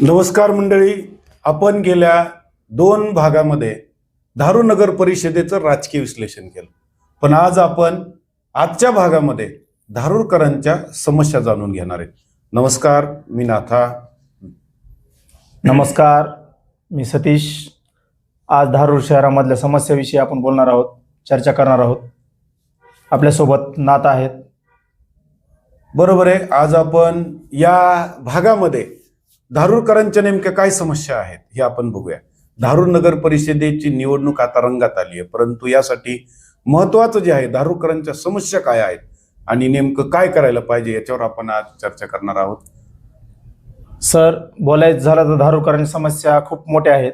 नमस्कार मंडळी. आपण गेल्या दोन भागामध्ये धारू नगर परिषदेचं राजकीय विश्लेषण केलं. पण आज आपण आजच्या भागामध्ये धारूरकरांच्या समस्या जाणून घेणार आहे. नमस्कार मी नाथा. नमस्कार मी सतीश. आज धारूर शहरामधल्या समस्याविषयी आपण बोलणार आहोत चर्चा करणार आहोत. आपल्यासोबत नात आहेत. बरोबर आहे. आज आपण या भागामध्ये धारूरकरांच्या नेमक्या काय समस्या आहेत हे आपण बघूया. धारूर नगर परिषदेची निवडणूक आता रंगात आली आहे. परंतु यासाठी महत्वाचं जे आहे धारूरकरांच्या समस्या काय आहेत आणि नेमकं काय करायला पाहिजे याच्यावर आपण आज चर्चा करणार आहोत. सर बोलायचं झालं तर धारूरकरांच्या समस्या खूप मोठ्या आहेत.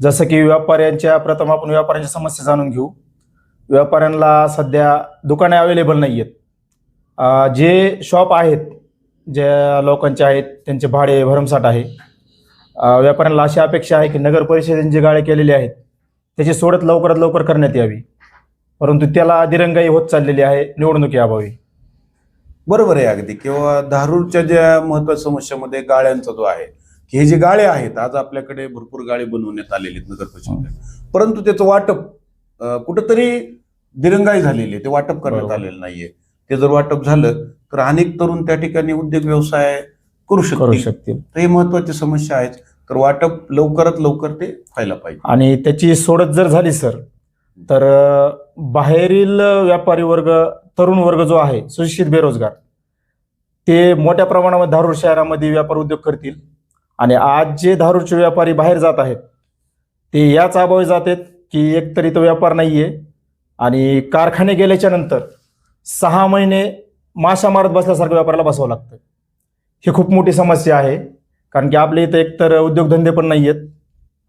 जसं की व्यापाऱ्यांच्या प्रथम आपण व्यापाऱ्यांच्या समस्या जाणून घेऊ. व्यापाऱ्यांना सध्या दुकाने अवेलेबल नाही आहेत जे शॉप आहेत ज्या लोकांचे आहेत त्यांचे भाडे भरमसाठ आहे. व्यापाऱ्यांना अशी अपेक्षा आहे की नगर परिषदेने जे गाळे केलेले आहेत त्याची सोडत लवकरात लवकर करण्यात यावी. परंतु त्याला दिरंगाई होत चाललेली आहे निवडणुकीअभावी बरोबर आहे अगदी. किंवा धारूरच्या ज्या महत्त्वाच्या समस्यामध्ये गाळ्यांचा जो आहे की हे जे गाळे आहेत आज आपल्याकडे भरपूर गाळे बनवण्यात आलेले आहेत नगर परिषदेत परंतु त्याचं वाटप कुठंतरी दिरंगाई झालेली आहे. ते वाटप करण्यात. आलेलं नाहीये. ते जर वाटप झालं तर अनेक तरुण त्या ठिकाणी उद्योग व्यवसाय करू करू शकतील. शकतील तर ही महत्वाची समस्या आहे तर वाटप लवकरात लवकर ते व्हायला पाहिजे. आणि त्याची सोडत जर झाली सर तर अ, बाहेरील व्यापारी वर्ग तरुण वर्ग जो आहे सुशिक्षित बेरोजगार ते मोठ्या प्रमाणामध्ये धारूर शहरामध्ये व्यापार उद्योग करतील. आणि आज जे धारूरचे व्यापारी बाहेर जात आहेत ते याच अभावी जात आहेत की एकतरी तो व्यापार नाहीये. आणि कारखाने गेल्याच्यानंतर सहा महिने माशा मारत बसल्यासारखं व्यापाराला बसावं लागतं. ही खूप मोठी समस्या आहे कारण की आपल्या इथं एकतर उद्योगधंदे पण नाही आहेत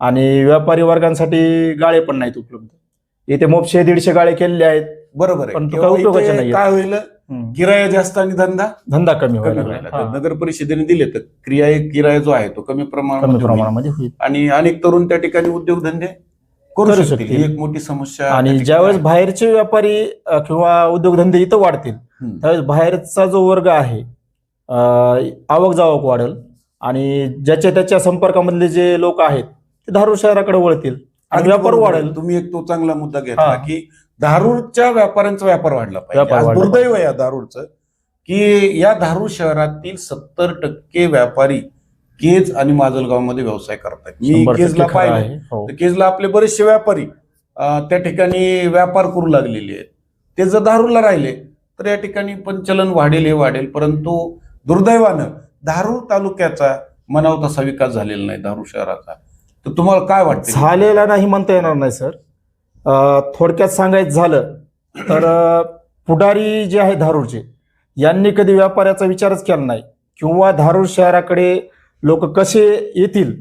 आणि व्यापारी वर्गांसाठी गाळे पण नाहीत उपलब्ध. इथे मोपशे दीडशे गाळे केलेले आहेत बरोबर आहे. पण उपयोगाचे नाहीये. काय होईल? किराया जास्त आणि धंदा धंदा कमी व्हायला नगर परिषदेने दिले तर क्रिया किराया जो आहे तो कमी. प्रमाणामध्ये होईल. आणि अनेक तरुण त्या ठिकाणी उद्योगधंदे करू शकतील. ही एक मोठी समस्या आणि ज्यावेळेस. बाहेरचे व्यापारी किंवा उद्योगधंदे इथं वाढतील. त्यावेळेस बाहेरचा जो वर्ग आहे आवक जावक वाढेल आणि ज्याच्या त्याच्या संपर्कामधले जे लोक आहेत ते धारूर शहराकडे वळतील आणि व्यापार. वाढेल तुम्ही एक तो चांगला मुद्दा घेतला. की दारूच्या व्यापाऱ्यांचा व्यापार वाढला पाहिजे दुर्दैव या दारूचं की या दारू शहरातील सत्तर टक्के व्यापारी केज आणि माजलगावमध्ये व्यवसाय करतात मी केजला आहे. हो. तर केजला आपले बरेचसे व्यापारी त्या ठिकाणी व्यापार करू लागलेले आहेत. ते जर दारूला राहिले तर या ठिकाणी पंचलन वाढेल हे वाढेल. परंतु दुर्दैवानं धारूर तालुक्याचा मनाव तसा विकास झालेला नाही धारूर शहराचा. तर तुम्हाला काय वाटतं झालेला नाही म्हणता येणार नाही सर. थोडक्यात सांगायचं झालं तर पुढारी जे आहे धारूरचे यांनी कधी व्यापाराचा विचारच केला नाही. किंवा धारूर शहराकडे लोक कसे येतील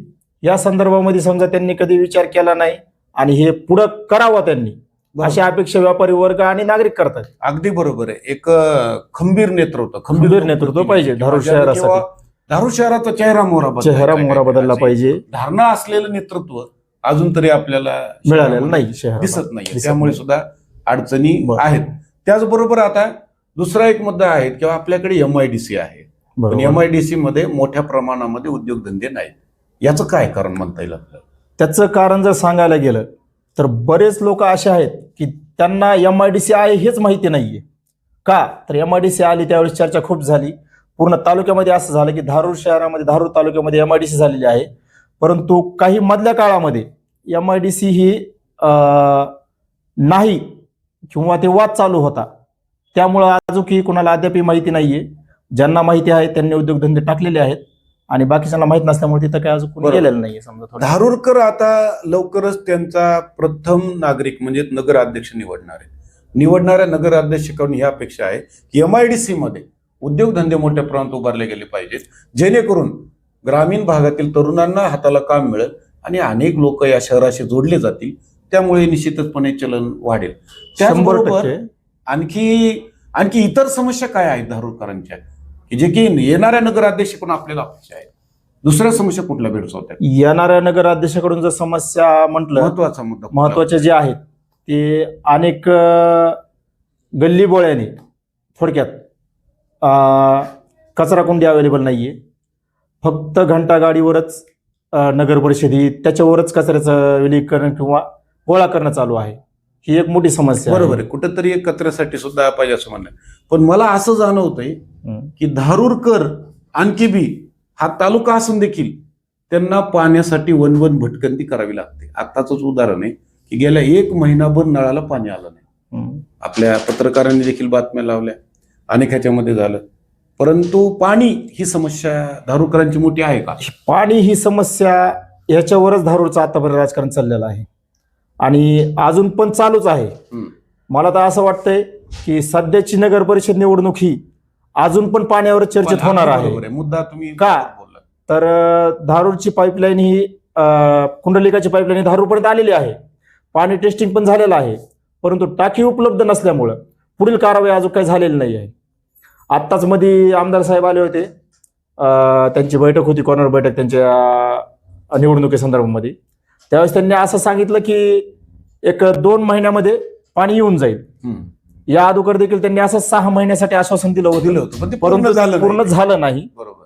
या संदर्भामध्ये समजा त्यांनी कधी विचार केला नाही आणि हे पुढं करावं त्यांनी. अशी अपेक्षा व्यापारी वर्ग आणि नागरिक करतात अगदी बरोबर आहे एक खंबीर नेतृत्व खंबीर नेतृत्व पाहिजे धारूर किंवा शहरासाठी. धारूर शहराचा चेहरा मोहरा चेहरा मोहरा. बदलला पाहिजे धारणा असलेलं नेतृत्व अजून तरी आपल्याला मिळालेलं नाही. दिसत नाही त्यामुळे. सुद्धा अडचणी. आहेत त्याचबरोबर आता दुसरा एक मुद्दा आहे किंवा आपल्याकडे एम आय डी सी आहे पण. एम आय डी सी मध्ये मोठ्या प्रमाणामध्ये उद्योगधंदे नाहीत. याचं काय कारण म्हणता येईल आपल्याला? त्याचं कारण जर सांगायला गेलं तर बरेच लोक असे आहेत की त्यांना एम आय डी सी आहे हेच माहिती नाहीये. का? तर एम आय डी सी आली त्यावेळेस चर्चा खूप झाली. पूर्ण तालुक्यामध्ये असं झालं की धारूर शहरामध्ये धारूर तालुक्यामध्ये एम आय डी सी झालेली आहे. परंतु काही मधल्या काळामध्ये एम आय डी सी ही नाही किंवा ते वाद चालू होता. त्यामुळं अजूनही कुणाला अद्यापही माहिती नाहीये. ज्यांना माहिती आहे त्यांनी उद्योगधंदे टाकलेले आहेत आणि बाकीच्यांना माहीत नसल्यामुळे तिथं काय अजून कोणी बरोबर. गेलेलं नाहीये समजा थोडं. धारूरकर आता लवकरच त्यांचा प्रथम नागरिक म्हणजे नगराध्यक्ष निवडणार आहे निवडणाऱ्या नगराध्यक्षाकडून ही अपेक्षा आहे की एम आय डी सी मध्ये उद्योगधंदे मोठ्या प्रमाणात उभारले गेले पाहिजेत. जेणेकरून ग्रामीण भागातील तरुणांना हाताला काम मिळेल आणि अनेक लोक या शहराशी जोडले जातील. त्यामुळे निश्चितचपणे चलन वाढेल. शंभर त्याचबरोबर टक्के. आणखी आणखी इतर समस्या काय आहेत धारूरकरांच्या? की जे की येणाऱ्या नगराध्यक्षाकडून आपल्याला अपेक्षा आहे दुसऱ्या समस्या कुठल्या भेडसावतात येणाऱ्या नगराध्यक्षाकडून जर समस्या म्हटलं महत्त्वाचा मुद्दा कुठला? महत्त्वाचे जे आहेत ते अनेक गल्ली बोळ्याने थोडक्यात अं, कचरा कुंडी अवेलेबल नाहीये. फक्त घंटा गाडीवरच अ, नगर परिषदी त्याच्यावरच कचऱ्याचं विलीकरण किंवा गोळा करणं चालू आहे. ही एक मोठी समस्या आहे. बरोबर आहे कुठंतरी एक कचऱ्यासाठी सुद्धा पाहिजे असं म्हणणं आहे. पण मला असं जाणवतंय हम्म. की धारूरकर आणखी बी हा तालुका असून देखील त्यांना पाण्यासाठी वनवन भटकंती करावी लागते आताच उदाहरण आहे की गेल्या एक महिनाभर नळाला पाणी आलं नाही हम्म. आपल्या पत्रकारांनी देखील बातम्या लावल्या अनेक ह्याच्यामध्ये झालं परंतु पाणी ही समस्या धारूरकरांची मोठी आहे का पाणी ही समस्या याच्यावरच धारूरचं आतापर्यंत राजकारण चाललेलं आहे आणि अजून पण चालूच आहे. मला तर असं वाटतंय की सध्याची नगर परिषद निवडणूक ही अजून पण पाण्यावर चर्चेत होणार आहे. मुद्दा तुम्ही का? तर धारूरची पाईपलाईन ही कुंडलिकाची पाईपलाईन ही धारूरपर्यंत आलेली आहे. पाणी टेस्टिंग पण झालेलं आहे. परंतु टाकी उपलब्ध नसल्यामुळं पुढील कारवाई अजून काही झालेली नाही आहे आत्ताच मध्ये आमदार साहेब आले होते. त्यांची बैठक होती कॉर्नर बैठक त्यांच्या निवडणुकीसंदर्भामध्ये. त्यावेळेस त्यांनी असं सांगितलं की एक दोन महिन्यामध्ये पाणी येऊन जाईल. या अगोदर देखील त्यांनी असं सहा महिन्यासाठी आश्वासन दिलं दिलं होतं परंतु झालं पूर्ण नाही. झालं नाही. बरोबर.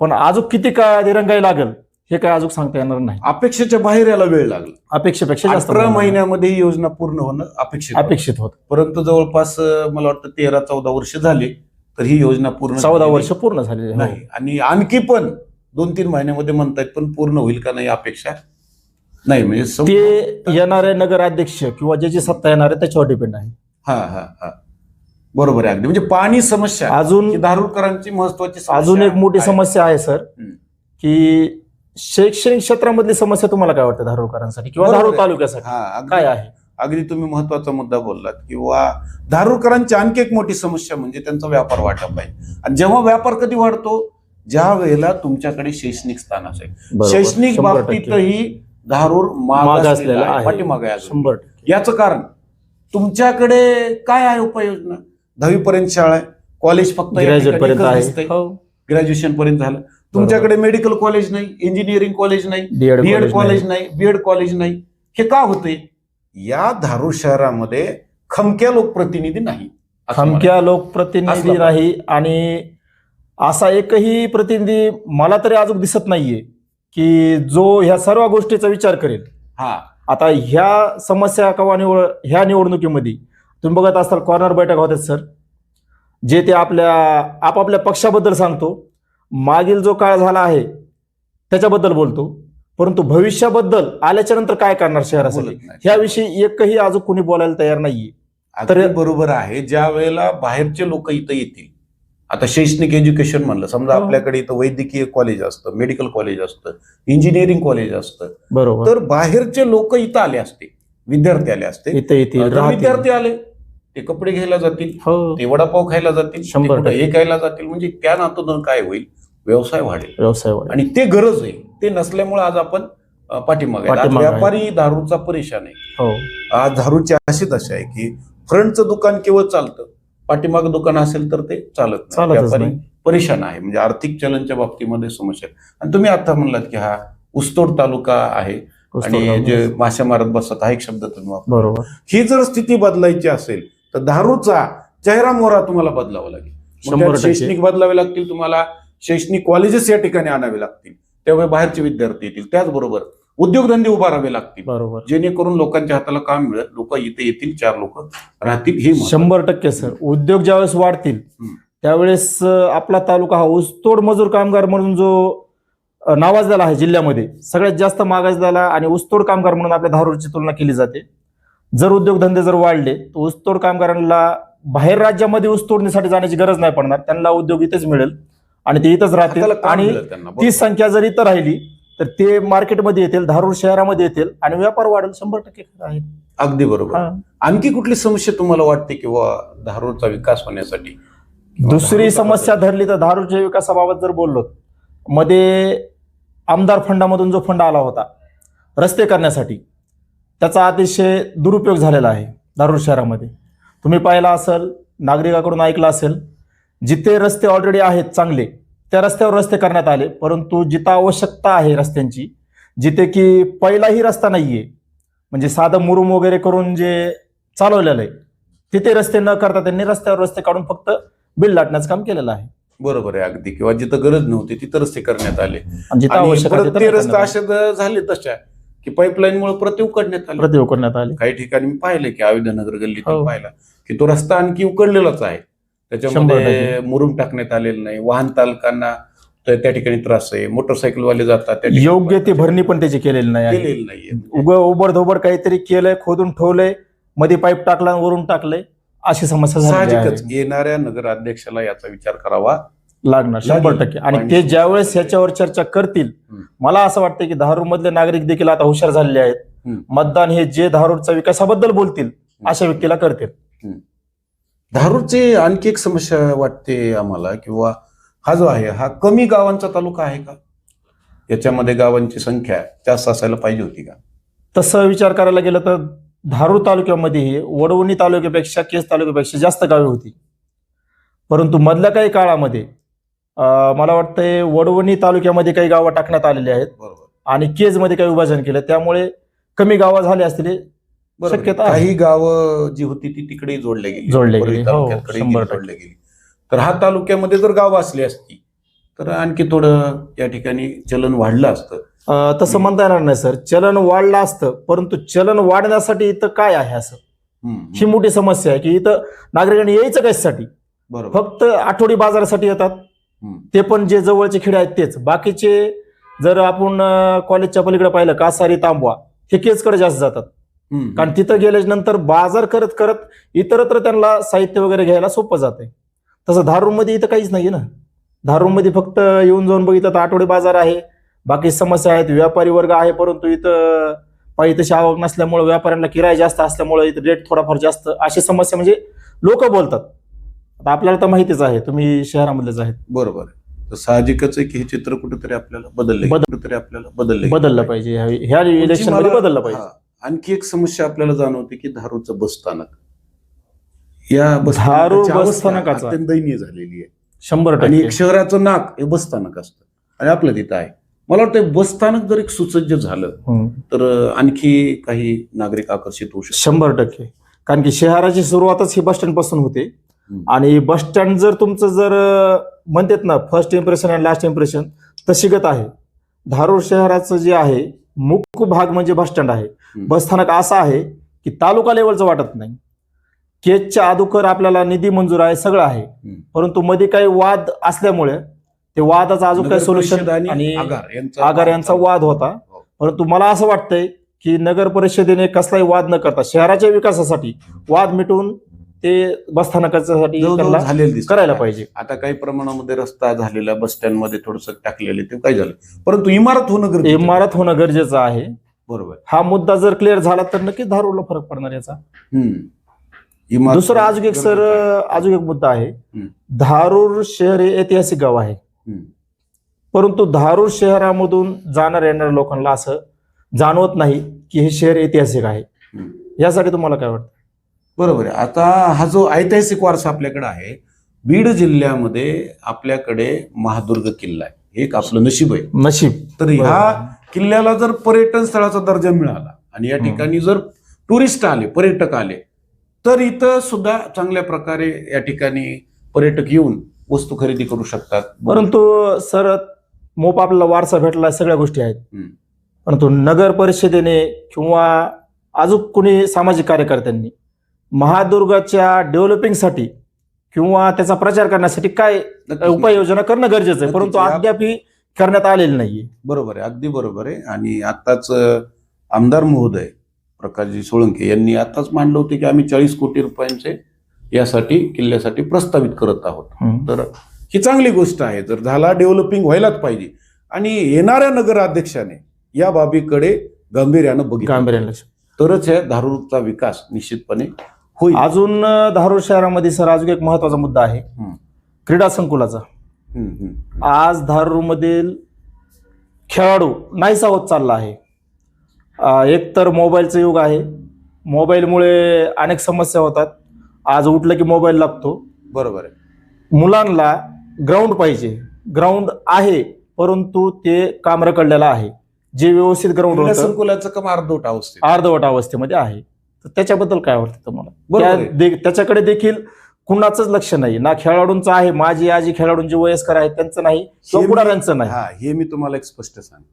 पण अजून किती काळ दिरंगाई लागेल हे काय अजून सांगता येणार नाही. अपेक्षेच्या बाहेर याला वेळ लागला. अपेक्षेपेक्षा जास्त अठरा महिन्यामध्ये. ही योजना पूर्ण होणं अपेक्षित होतं. अपेक्षित होत. परंतु जवळपास मला वाटतं तेरा चौदा वर्ष झाले तर ही योजना पूर्ण चौदा वर्ष पूर्ण झालेली नाही. आणि आणखी पण दोन तीन महिन्यामध्ये म्हणतायत पण पूर्ण होईल का नाही अपेक्षा नाही म्हणजे ते येणारे नगराध्यक्ष किंवा ज्याची सत्ता येणार आहे त्याच्यावर डिपेंड आहे. हा हा हा. बरोबर आहे अगदी. म्हणजे पाणी समस्या अजून धारूरकरांची महत्वाची अजून एक मोठी. समस्या आहे सर. की शैक्षणिक क्षेत्रामधली समस्या तुम्हाला काय वाटतं धारूरकरांसाठी किंवा धारूर. तालुक्यासाठी? हा काय आहे? अगदी तुम्ही महत्त्वाचा मुद्दा बोललात. किंवा धारूरकरांची आणखी एक मोठी समस्या म्हणजे त्यांचा व्यापार वाटप आहे आणि जेव्हा व्यापार कधी वाढतो ज्या वेळेला तुमच्याकडे शैक्षणिक स्थान असेल. शैक्षणिक. बाबतीतही धारूर माग मागासलेला असलेला आहे, पाठीमागे आहे अजून. शंभर टक्के. याचं कारण तुमच्याकडे काय आहे उपाययोजना? दहावी पर्यंत शाळा आहे कॉलेज फक्त या ग्रॅज्युएट ठिकाणी पर्यंत एकच आहे. दिसतंय. हो. ग्रॅज्युएशन पर्यंत झालं. तुमच्याकडे मेडिकल कॉलेज नाही इंजिनिअरिंग कॉलेज नाही डीएड बीएड कॉलेज कॉलेज नाही. बीएड कॉलेज नाही. हे का होते या धारूर शहरामध्ये खमक्या लोकप्रतिनिधी नाही असं मला- खमक्या लोकप्रतिनिधी नाही आणि असा एकही प्रतिनिधी मला तरी अजून दिसत नाहीये. की जो ह्या सर्व गोष्टीचा विचार करेल. हा. आता ह्या समस्या कवा निवड ह्या निवडणुकीमध्ये तुम्ही बघत असाल कॉर्नर बैठक होत्यात सर जे ते आपल्या आपापल्या पक्षाबद्दल सांगतो. मागील जो काळ झाला आहे त्याच्याबद्दल बोलतो. परंतु भविष्याबद्दल आल्याच्यानंतर काय करणार शहरासाठी? बोलत नाही. ह्याविषयी एकही अजून कोणी बोलायला तयार नाहीये. तर- बरोबर आहे. ज्या वेळेला बाहेरचे लोक इथं येतील आता शैक्षणिक एज्युकेशन म्हणलं समजा हो. आपल्याकडे इथं वैद्यकीय कॉलेज असतं मेडिकल कॉलेज असतं इंजिनिअरिंग कॉलेज असतं. बरोबर. तर बाहेरचे लोक इथं आले असते विद्यार्थी आले असते. विद्यार्थी आले ते कपडे घ्यायला जातील हो. ते वडापाव खायला जातील. हे खायला जातील म्हणजे त्या नातून काय होईल? व्यवसाय वाढेल. व्यवसाय वाढेल. आणि ते गरज आहे. ते नसल्यामुळे आज आपण पाठीमागे आहे. व्यापारी दारूचा परेशान आहे. हो. आज दारूची अशी दशा आहे की फ्रंटचं दुकान केवळ चालतं. पाठीमागं दुकान असेल तर ते चालत नाही. चालतच व्यापारी नाही. परेशान आहे म्हणजे आर्थिक चलनच्या बाबतीमध्ये समस्या आहे. आणि तुम्ही आता म्हणलात की हा ऊसतोड तालुका आहे आणि जे मासे मारत बसत हा एक शब्द तुम्ही वापरला. बरोबर ही जर स्थिती बदलायची असेल तर दारूचा चेहरा मोहरा तुम्हाला बदलावा लागेल मग शंभर त्यात टक्के. शैक्षणिक बदलावे लागतील तुम्हाला शैक्षणिक कॉलेजेस या ठिकाणी आणावे लागतील त्यामुळे बाहेरचे विद्यार्थी येतील त्याचबरोबर उद्योगधंदे उभारावे लागतील बरोबर जेणेकरून लोकांच्या हाताला काम मिळेल लोक इथे येतील चार लोक राहतील हे. शंभर टक्के सर उद्योग ज्यावेळेस वाढतील. त्यावेळेस आपला तालुका हा ऊसतोड मजूर कामगार म्हणून जो नावाजलेला आहे जिल्ह्यामध्ये सगळ्यात जास्त मागासलेला आणि ऊसतोड कामगार म्हणून आपल्या धारूरची तुलना केली जाते जर उद्योगधंदे जर वाढले तर ऊसतोड कामगारांना बाहेर राज्यामध्ये ऊसतोडणीसाठी जाण्याची गरज नाही पडणार त्यांना उद्योग इथेच मिळेल आणि ते इथंच राहतील आणि. ती संख्या जर इथं राहिली तर ते मार्केटमध्ये येतील धारूर शहरामध्ये येतील आणि व्यापार वाढेल शंभर टक्के आहे. अगदी बरोबर. आणखी कुठली समस्या तुम्हाला वाटते किंवा धारूरचा विकास होण्यासाठी? दुसरी समस्या धरली तर धारूरच्या विकासाबाबत जर बोललो मध्ये आमदार फंडामधून जो फंड आला होता रस्ते करण्यासाठी त्याचा अतिशय दुरुपयोग झालेला आहे धारूर शहरामध्ये. तुम्ही पाहिला असेल नागरिकाकडून ऐकलं असेल जिथे रस्ते ऑलरेडी आहेत चांगले त्या रस्त्यावर रस्ते करण्यात आले. परंतु जिथं आवश्यकता आहे रस्त्यांची जिथे की पहिलाही रस्ता नाहीये म्हणजे साधं मुरुम वगैरे करून जे चालवलेलं आहे तिथे रस्ते न करता त्यांनी रस्त्यावर रस्ते काढून फक्त बिल लाटण्याचं काम केलेलं आहे. बरोबर आहे अगदी. किंवा जिथं गरज नव्हती तिथंच ते करण्यात आले. आणि जिथं आणि आवश्यक आहे परत तिथं ते रस्ते करण्यात असे झाले तशा की पाईपलाईन मुळे परत उकडण्यात आले. प्रतिभा करण्यात आले. काही ठिकाणी मी पाहिलं की अयोध्यानगर गल्लीत हो. पाहिला की तो रस्ता आणखी उकडलेलाच आहे. त्याच्यामध्ये मुरुम टाकण्यात आलेलं नाही. वाहन चालकांना त्या ठिकाणी त्रास आहे. मोटरसायकलवाले जातात त्या योग्य ती भरणी पण त्याची केलेली नाही नाहीये. उग उबड धोबड काहीतरी केलंय खोदून ठेवलंयमध्ये पाईप टाकला वरून टाकलंय अशी समस्या साहजिकच येणाऱ्या नगराध्यक्षाला याचा विचार करावा लागणार शंभर. टक्के. आणि ते ज्यावेळेस याच्यावर चर्चा करतील. मला असं वाटतं की धारूर मधले नागरिक देखील आता हुशार झालेले आहेत. मतदान हे जे धारूरच्या विकासाबद्दल बोलतील अशा व्यक्तीला करतील. धारूरची आणखी एक समस्या वाटते आम्हाला किंवा हा जो आहे हा कमी गावांचा तालुका आहे का? याच्यामध्ये गावांची संख्या जास्त असायला पाहिजे होती का? तसं विचार करायला गेलं तर धारूर तालुक्यामध्ये वडवणी तालुक्यापेक्षा केस तालुक्यापेक्षा जास्त गावे होती. परंतु मधल्या काही काळामध्ये मला वाटतंय वडवणी तालुक्यामध्ये काही गावं टाकण्यात आलेली आहेत. बरोबर. आणि केजमध्ये काही विभाजन केलं. त्यामुळे कमी गावं झाली असतील. शक्यता. काही गावं जी होती ती तिकडे जोडल्या गेली. परळी गेली. हो. जोडल्या गेली. तर हा तालुक्यामध्ये जर गावं असली असती तर आणखी थोडं या ठिकाणी चलन वाढलं असतं. तसं. म्हणता येणार नाही सर. चलन वाढलं असतं परंतु चलन वाढण्यासाठी इथं काय आहे असं? ही मोठी समस्या आहे की इथं नागरिकांनी यायचं कशासाठी? बरोबर. फक्त आठवडी बाजारासाठी येतात. ते पण जे जवळचे खेडे आहेत तेच. बाकीचे जर आपण कॉलेजच्या पलीकडे पाहिलं कासारी तांबवा हे केजकडे जास्त जातात. कारण तिथं गेल्याच्यानंतर बाजार करत करत इतरत्र त्यांना साहित्य वगैरे घ्यायला सोपं जाते तसं धारूरमध्ये इथं काहीच नाहीये ना. धारूरमध्ये फक्त येऊन जाऊन बघितलं तर आठवडे बाजार आहे. बाकी समस्या आहेत व्यापारी वर्ग आहे परंतु इथं पाहिजे तशी आवक नसल्यामुळे व्यापाऱ्यांना किराया जास्त असल्यामुळे इथं रेट थोडाफार जास्त. अशी समस्या म्हणजे लोक बोलतात. आता आपल्याला तर माहितीच आहे तुम्ही शहरामधलेच आहेत. बरोबर आहे. तर साहजिकच आहे की हे चित्र कुठेतरी आपल्याला बदललं बदल- कुठेतरी आपल्याला बदललं बदललं पाहिजे. ह्या- ह्या इलेक्शनमध्ये बदललं पाहिजे. आणखी एक समस्या आपल्याला जाणवते की धारूरचं बस स्थानक. या बस धारूर स्थानकाची बस अवस्था स्थानकाचा. अत्यंत दयनीय झालेली आहे. शंभर आणि टक्के एक शहराचं नाक हे बस स्थानक असतं. आणि आपलं तिथं आहे. मला वाटतं बस स्थानक जर एक सुसज्ज झालं. तर आणखी काही नागरिक आकर्षित होऊ शकतात. शंभर टक्के. कारण की शहराची सुरुवातच ही बस स्टँडपासून होते. आणि बस स्टँड जर तुमचं जर म्हणतात ना फर्स्ट इम्प्रेशन आणि लास्ट इम्प्रेशन तशी गत आहे. धारूर शहराचं जे आहे मुख्य भाग म्हणजे बस स्टँड आहे. हम्म. बस स्थानक असं आहे की तालुका लेवलचं वाटत नाही केजच्या अगोदर आपल्याला निधी मंजूर आहे सगळं आहे. परंतु मध्ये काही वाद असल्यामुळे ते वादाचं अजून काही सोल्युशन आणि आगार यांचा वाद होता हो. परंतु मला असं वाटतंय की नगर परिषदेने कसलाही वाद न करता शहराच्या विकासासाठी वाद मिटवून ते बसस्थानकासाठी. करायला पाहिजे आता काही प्रमाणामध्ये रस्ता झालेला बस स्टँडमध्ये थोडस टाकलेले ते काय झालं परंतु इमारत होणं. इमारत होणं गरजेचं आहे बरोबर. हा मुद्दा जर क्लिअर झाला तर नक्कीच धारूरला फरक पडणार याचा. हम्म. दुसरा अजून एक सर. अजून एक मुद्दा आहे. धारूर शहर हे ऐतिहासिक गाव आहे. परंतु धारूर शहरामधून जाणार येणाऱ्या लोकांना असं जाणवत नाही की हे शहर ऐतिहासिक आहे. यासाठी तुम्हाला काय वाटतं? बरोबर आहे. आता हा जो ऐतिहासिक वारसा आपल्याकडे आहे बीड जिल्ह्यामध्ये आपल्याकडे महादुर्ग किल्ला आहे. एक आपलं नशीब आहे. नशीब. तर ह्या किल्ल्याला जर पर्यटन स्थळाचा दर्जा मिळाला आणि या. ठिकाणी जर टुरिस्ट आले पर्यटक आले तर इथं सुद्धा चांगल्या प्रकारे या ठिकाणी पर्यटक येऊन वस्तू खरेदी करू शकतात परंतु सर मोप आपल्याला वारसा भेटला सगळ्या गोष्टी आहेत. परंतु नगर परिषदेने किंवा अजून कोणी सामाजिक कार्यकर्त्यांनी महादुर्गाच्या डेव्हलपिंगसाठी किंवा त्याचा प्रचार करण्यासाठी काय. उपाययोजना करणं गरजेचं आहे. परंतु अद्याप ही करण्यात आलेली नाहीये. बरोबर आहे अगदी बरोबर आहे. आणि आताच आमदार महोदय प्रकाशजी सोळंके यांनी आताच मांडलं होते की आम्ही चाळीस कोटी रुपयांचे यासाठी किल्ल्यासाठी प्रस्तावित करत आहोत. तर ही चांगली गोष्ट आहे. जर झाला डेव्हलपिंग व्हायलाच पाहिजे. आणि येणाऱ्या नगराध्यक्षाने या बाबीकडे गांभीर्यानं बघितलं. गांभीर्यानं तरच या धारूरचा विकास निश्चितपणे होईल. अजून धारूर शहरामध्ये सर अजून एक महत्त्वाचा मुद्दा आहे. क्रीडा संकुलाचा. आज धारूरमधील खेळाडू नाहीसा होत चालला आहे. अं, एक तर मोबाईलचं युग आहे. मोबाईलमुळे अनेक समस्या होतात. आज उठलं की मोबाईल लागतो. बरोबर आहे. मुलांना ग्राउंड पाहिजे. ग्राउंड आहे परंतु ते काम रखडलेलं आहे. जे व्यवस्थित ग्राउंड संकुलाचं काम अर्धवट अवस्थेत. अर्धवट अवस्थेमध्ये आहे. तर त्याच्याबद्दल काय वाटतं तुम्हाला? त्याच्याकडे देखील कुणाचंच लक्ष नाही. ना खेळाडूंचं आहे माझी आजी खेळाडूंची वयस्कर आहेत त्यांचं नाही हे किंवा पुढाऱ्यांचं नाही. हा हे मी तुम्हाला एक स्पष्ट सांगतो.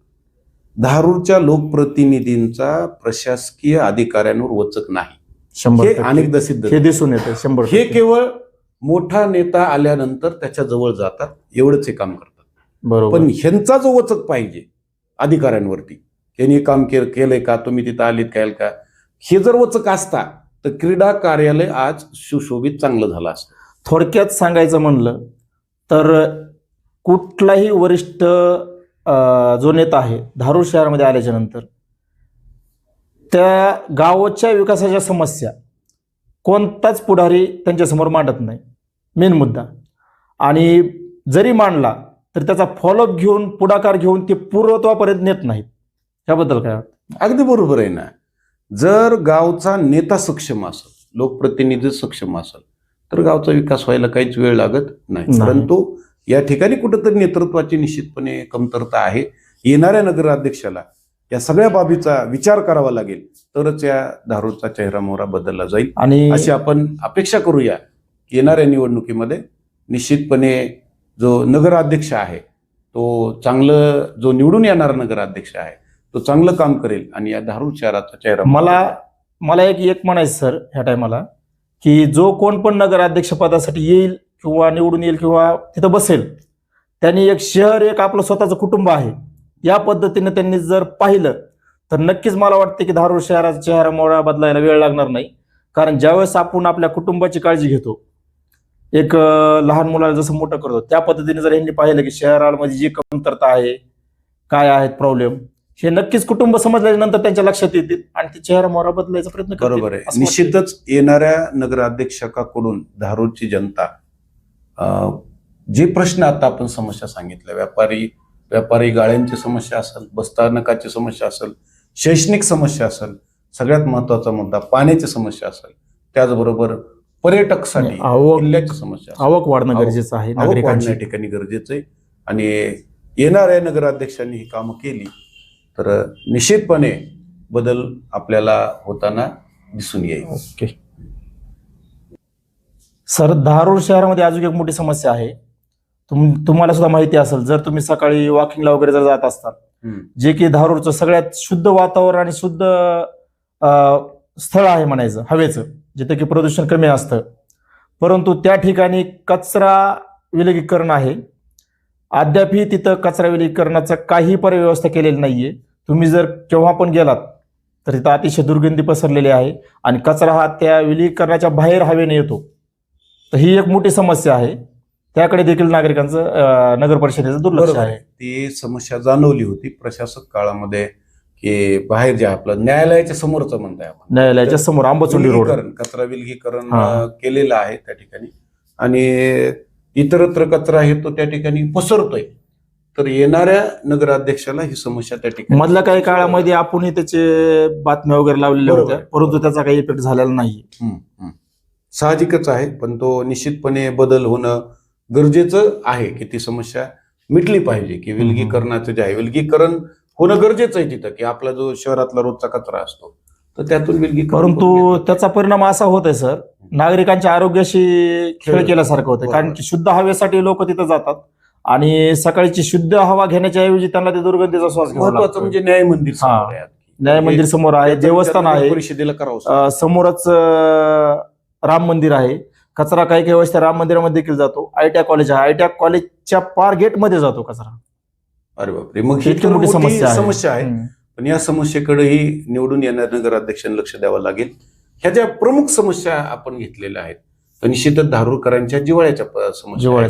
धारूरच्या लोकप्रतिनिधींचा प्रशासकीय अधिकाऱ्यांवर वचक नाही. शंभर. अनेकदा सिद्ध हे. दिसून येतं शंभर हे. केवळ मोठा नेता आल्यानंतर त्याच्याजवळ जातात एवढंच हे काम करतात. बरोबर. पण ह्यांचा जो वचक पाहिजे अधिकाऱ्यांवरती यांनी हे काम केलंय का? तुम्ही तिथं आलीत काय का? हे जर वचक असता तर क्रीडा कार्यालय आज सुशोभित चांगलं झालं असतं थोडक्यात सांगायचं म्हणलं तर कुठलाही वरिष्ठ जो नेता आहे धारूर शहरामध्ये आल्याच्यानंतर त्या गावाच्या विकासाच्या समस्या कोणताच पुढारी त्यांच्यासमोर मांडत नाही. मेन मुद्दा. आणि जरी मांडला तर त्याचा फॉलोअप घेऊन पुढाकार घेऊन ते पूर्वत्वापर्यंत नेत नाहीत. त्याबद्दल काय वाटतं? अगदी बरोबर आहे ना. जर गावचा नेता सक्षम असेल लोकप्रतिनिधी सक्षम असेल तर गावचा विकास व्हायला काहीच वेळ लागत नाही. परंतु या ठिकाणी कुठंतरी नेतृत्वाची निश्चितपणे कमतरता आहे. येणाऱ्या नगराध्यक्षाला या सगळ्या बाबीचा विचार करावा लागेल तरच या धारूरचा चेहरा मोहरा बदलला जाईल. आणि अशी आपण अपेक्षा करूया. येणाऱ्या निवडणुकीमध्ये निश्चितपणे जो नगराध्यक्ष आहे तो चांगलं जो निवडून येणारा नगराध्यक्ष आहे तो चांगलं काम करेल आणि या धारूर शहराचा चेहरा मला मला एक एक म्हणायचं सर ह्या टायमाला की जो कोण पण नगराध्यक्ष पदासाठी येईल किंवा निवडून येईल किंवा तिथं बसेल त्यांनी एक शहर एक आपलं स्वतःचं कुटुंब आहे. या पद्धतीने त्यांनी जर पाहिलं तर नक्कीच मला वाटतं की धारूर शहराचा चेहरा मोहरा बदलायला वेळ लागणार नाही. कारण ज्यावेळेस आपण आपल्या कुटुंबाची काळजी घेतो एक लहान मुलाला जसं मोठं करतो त्या पद्धतीने जर यांनी पाहिलं की शहरामध्ये जी कमतरता आहे काय आहेत प्रॉब्लेम हे नक्कीच कुटुंब समजल्याच्या नंतर त्यांच्या लक्षात येतील आणि ते चेहरा मोहरा बदलायचा प्रयत्न. बरोबर आहे. निश्चितच येणाऱ्या नगराध्यक्षकाकडून धारूरची जनता जे प्रश्न आता आपण समस्या सांगितल्या व्यापारी व्यापारी गाळ्यांची समस्या असेल बसस्थानकाची समस्या असेल शैक्षणिक समस्या असेल सगळ्यात महत्त्वाचा मुद्दा पाण्याची समस्या असेल त्याचबरोबर पर्यटकसाठी किल्ल्याची समस्या. आवक वाढणं गरजेचं आहे आवक नागरिकांची वाढण्या ठिकाणी गरजेचं आहे आणि येणाऱ्या नगराध्यक्षांनी ही कामं केली तर निश्चितपणे बदल आपल्याला होताना दिसून येईल. ओके. सर धारूर शहरामध्ये अजून एक मोठी समस्या आहे. तुम तुम्हाला सुद्धा माहिती असेल जर तुम्ही सकाळी वॉकिंगला वगैरे जर जात असतात हम्म. जे की धारूरचं सगळ्यात शुद्ध वातावरण आणि शुद्ध स्थळ आहे म्हणायचं हवेचं जिथं की प्रदूषण कमी असतं. परंतु त्या ठिकाणी कचरा विलगीकरण आहे. अद्यापही तिथं कचरा विलगीकरणाचं काही पर्याय व्यवस्था केलेली नाहीये. तुम्ही जर केव्हा पण गेलात तर तिथं अतिशय दुर्गंधी पसरलेली आहे आणि कचरा हा त्या विलगीकरणाच्या बाहेर हवेने येतो. तर ही एक मोठी समस्या आहे. त्याकडे देखील नागरिकांचं नगर परिषदेचं दुर्लक्ष आहे. ती समस्या जाणवली होती प्रशासक काळामध्ये की बाहेर जे आपलं न्यायालयाच्या समोरचं म्हणताय आपण. न्यायालयाच्या समोर आंबचुंडी रोड. कचरा विलगीकरण केलेलं आहे त्या ठिकाणी. आणि इतरत्र कचरा आहे तो त्या ठिकाणी पसरतोय. तर येणाऱ्या नगराध्यक्षाला ही समस्या त्या ठिकाणी मधल्या काही काळामध्ये आपणही त्याचे बातम्या वगैरे लावलेल्या बरोबर. होत्या परंतु त्याचा काही इफेक्ट झालेला नाही हम्म, हम्म. साहजिकच आहे पण तो निश्चितपणे बदल होणं गरजेचं आहे की ती समस्या मिटली पाहिजे की विलगीकरणाचं जे आहे विलगीकरण होणं गरजेचं आहे तिथं की आपला जो शहरातला रोजचा कचरा असतो तर त्यातून विलगीकरण परंतु करून. त्याचा परिणाम असा होत आहे सर नागरिकांच्या आरोग्याशी खेळ खेळ. केल्यासारखं होतं कारण की शुद्ध हवेसाठी लोक तिथं जातात आणि सकाळची शुद्ध हवा घेण्याच्या ऐवजी त्यांना ते दुर्गंधीचा श्वास महत्वाचं. म्हणजे न्याय मंदिर हा. समोर आहे. न्याय मंदिर समोर आहे देवस्थान आहे परिषदेला करावं अं, समोरच अं, राम मंदिर आहे कचरा काही काही वेळेस त्या राम मंदिरामध्ये देखील जातो आयटीआय कॉलेज आहे आयटीआय कॉलेजच्या पार गेटमध्ये जातो कचरा अरे बापरे मग ही इतकी तर मोठी मोठी समस्या आहे समस्या आहे हम्म. पण या समस्येकडेही निवडून येणाऱ्या नगराध्यक्षांनी लक्ष द्यावं लागेल ह्या ज्या प्रमुख समस्या आपण घेतलेल्या आहेत तर निश्चितच धारूरकरांच्या जिवाळ्याच्या प- समस्या आहेत. जिव्हाळ्याच्या